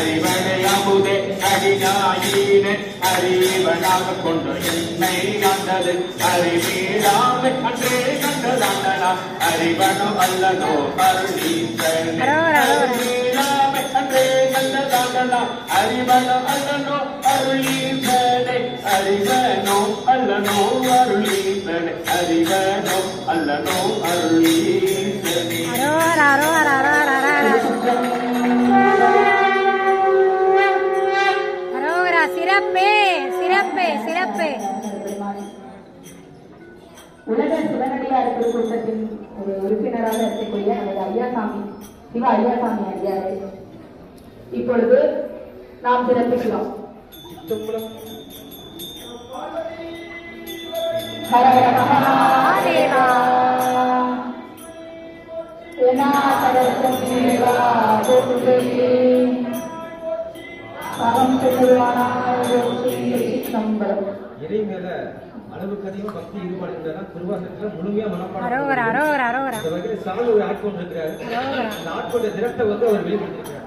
அறிவனை அமுதே அடிநாயினை அறிவனாக கொண்டு என்னை ஆண்டது அறிவீடாமை அன்றே கண்டதாண்டனா அறிவனோ அல்லனோ அருளீசனே அறிவீடாமை அன்றே கண்டதாண்டனா அறிவனோ அல்லனோ அருளீசனே அறிவனோ அல்லனோ அருளீசனே அறிவனோ அல்லனோ அருளீசனே சிறப்பே சிறப்பே சிறப்பே. உலக சிவனடியார் திருக்கூட்டத்தின் ஒரு உறுப்பினராக இருக்கக்கூடிய நமது ஐயாசாமி சிவ ஐயாசாமி அடியாரை. இப்பொழுது நாம் சிறப்பிக்கலாம் ஹர ஹர மகாதேவா. திருவானாய் நம்பரம் இறை மேல அளவுக்கு அதிகம் பக்தி ஈடுபாடு இருந்தா திருவாசகத்துல முழுமையா மனப்பாடம் சாமி ஒரு ஆட்கொண்டு இருக்கிறாரு. அந்த ஆட்கொண்ட தினத்தை வந்து அவர் வெளிப்படுத்திருக்கிறார்